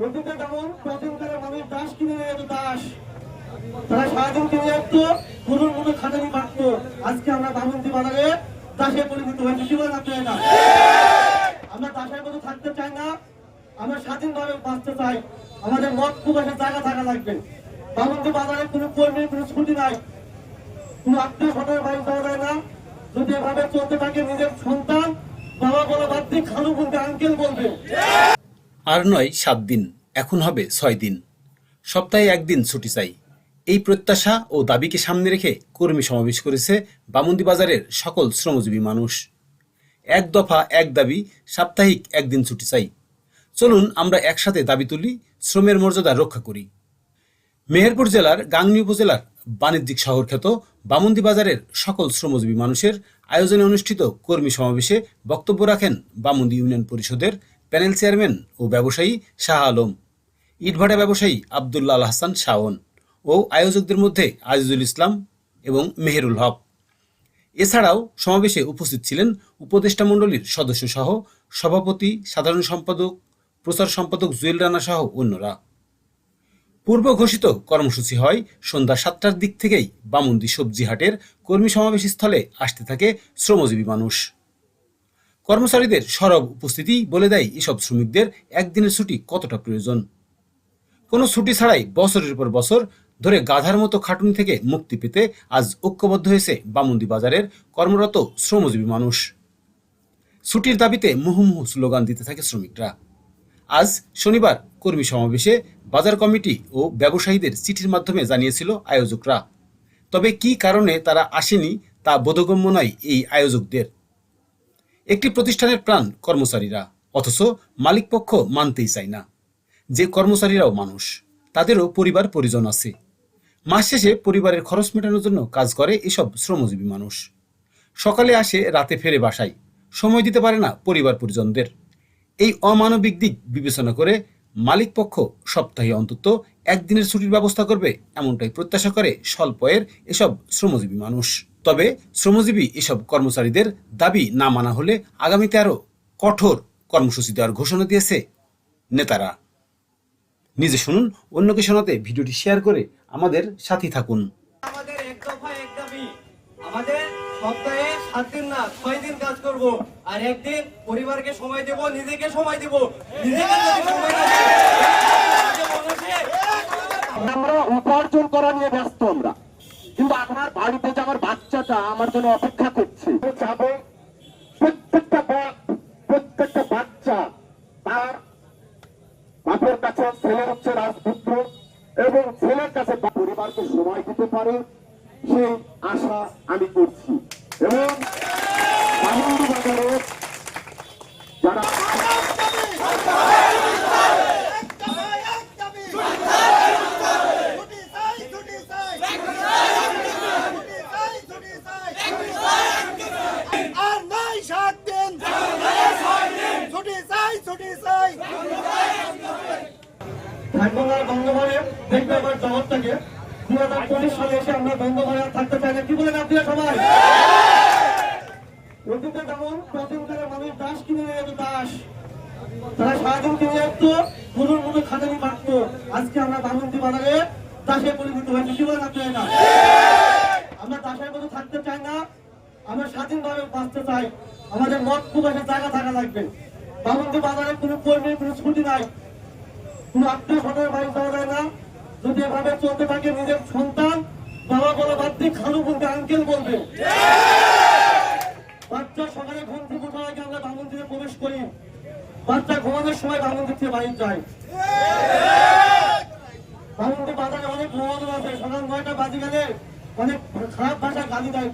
অতীতে যেমন প্রাচীনকালে মানুষ দাস কিনে নিয়ে যেত দাস। তারা সারাদিন কিনে মতো খাটানি পারত আজকে আমরা বাজারে পরিণত কি আমরা দাসের মতো থাকতে চাই না। আমরা স্বাধীনভাবে বাঁচতে চাই। আমাদের মত প্রকাশের জায়গা থাকা লাগবে। বামন্তি বাজারে কোনো কর্মীর কোনো ছুটি নাই। কোনো আত্মীয় স্বজনের বাড়ি যাওয়া যায় না। যদি এভাবে চলতে থাকে, নিজের সন্তান বাবা বলা বাদ দিয়ে খালু বলবে আঙ্কেল বলবে। আর নয় সাত দিন, এখন হবে ছয় দিন। সপ্তাহে একদিন ছুটি চাই। এই প্রত্যাশা ও দাবিকে সামনে রেখে কর্মী সমাবেশ করেছে বামন্দি বাজারের সকল শ্রমজীবী মানুষ। এক দফা এক দাবি, সাপ্তাহিক একদিন ছুটি চাই। চলুন আমরা একসাথে দাবি তুলি, শ্রমের মর্যাদা রক্ষা করি। মেহেরপুর জেলার গাংনী উপজেলার বাণিজ্যিক শহর খ্যাত বামন্দি বাজারের সকল শ্রমজীবী মানুষের আয়োজনে অনুষ্ঠিত কর্মী সমাবেশে বক্তব্য রাখেন বামন্দি ইউনিয়ন পরিষদের প্যানেল চেয়ারম্যান ও ব্যবসায়ী শাহ আলম, ইটভাটা ব্যবসায়ী আবদুল্লাহ আল হাসান শাওন ও আয়োজকদের মধ্যে আজিজুল ইসলাম এবং মেহেরুল হক। এছাড়াও সমাবেশে উপস্থিত ছিলেন উপদেষ্টা মণ্ডলীর সদস্য সহ সভাপতি, সাধারণ সম্পাদক, প্রচার সম্পাদক জুয়েল রানা সহ অন্যরা। পূর্ব ঘোষিত কর্মসূচি হয় সন্ধ্যা সাতটার দিক থেকেই বামুন্দি সবজি হাটের কর্মী সমাবেশ স্থলে আসতে থাকে শ্রমজীবী মানুষ। কর্মচারীদের সরব উপস্থিতি বলে দেয় এসব শ্রমিকদের একদিনের ছুটি কতটা প্রয়োজন? কোনো ছুটি ছাড়াই বছরের পর বছর ধরে গাধার মতো খাটুনি থেকে মুক্তি পেতে আজ ঐক্যবদ্ধ হয়েছে বামুন্দি বাজারের কর্মরত শ্রমজীবী মানুষ। ছুটির দাবিতে মুহুমুহু স্লোগান দিতে থাকে শ্রমিকরা। আজ শনিবার কর্মী সমাবেশে বাজার কমিটি ও ব্যবসায়ীদের চিঠির মাধ্যমে জানিয়েছিল আয়োজকরা। তবে কি কারণে তারা আসেনি তা বোধগম্য নয় এই আয়োজকদের। একটি প্রতিষ্ঠানের প্রাণ কর্মচারীরা, অথচ মালিকপক্ষ মানতেই চায় না। যে কর্মচারীরাও মানুষ, তাদেরও পরিবার পরিজন আছে। মাস শেষে পরিবারের খরচ মেটানোর জন্য কাজ করে এসব শ্রমজীবী মানুষ। সকালে আসে, রাতে ফেরে বাসায়। সময় দিতে পারে না পরিবার পরিজনদের। এই অমানবিক দিক বিবেচনা করে মালিকপক্ষ সপ্তাহে অন্তত একদিনের ছুটির ব্যবস্থা করবে, এমনটাই প্রত্যাশা করে স্বল্পয়ের এসব শ্রমজীবী মানুষ। তবে শ্রমজীবী এসব কর্মচারীদের দাবি না মানা হলে আগামীতে আরও কঠোর কর্মসূচি দেওয়ার ঘোষণা দিয়েছে নেতারা। নিজে শুনুন অন্যকে শোনাতে ভিডিওটি শেয়ার করে আমাদের সাথী থাকুন। আমাদের এক দফা এক দাবি আমাদের সপ্তাহে সাত দিন না ছয় দিন কাজ করব আর একদিন পরিবারকে সময় দেব নিজেকে সময় দেব নিজেকে সময় আমরা উপার্জন করা নিয়ে ব্যস্ত জন্য অপেক্ষা করছে। প্রত্যেকটা বাপ, প্রত্যেকটা বাচ্চা, তার বাপের কাছে, ছেলে হচ্ছে রাজপুত্র এবং ছেলের কাছে পরিবারকে সময় দিতে পারে, সেই আশা আমি করছি। এবং বামুন্ডি বাজারে যারা আর নাই সাত দিন ছুটি চাই ছুটি না দেখবে আমার জগৎটাকে। দু এসে আমরা বন্ধ করে আর থাকতে চাই না। কি বলেন সবাই? অতীতে যেমন প্রাচীনকালে মানুষ দাস কিনে নিয়ে দাস। তারা সারাদিন কিনে মতো খাটানি পারত আজকে আমরা বামন্তি বাজারে দাসে পরিণত হয়েছে। কি বলেন এটা? আমরা দাসের মতো থাকতে চাই না। আমরা স্বাধীনভাবে বাঁচতে চাই। আমাদের মত প্রকাশের জায়গা থাকা লাগবে। বামন্তি বাজারে কোনো কর্মীর কোনো ছুটি নাই। কোনো আত্মীয় স্বজনের বাড়ি যাওয়া যায় না। যদি এভাবে চলতে থাকে নিজের সন্তান, বাবা বলা বাদ দিয়ে খালু বলবে, আঙ্কেল বলবে। বাচ্চা সকালে ঘুম থেকে উঠার আগে আমরা বামন থেকে প্রবেশ করি। বাচ্চা ঘুমানোর সময় বামন থেকে বাড়ি যায়। বামন বাজারে অনেক ঘুমানো আছে। সকাল নয়টা বাজি গেলে অনেক খারাপ ভাষা গালি দেয়।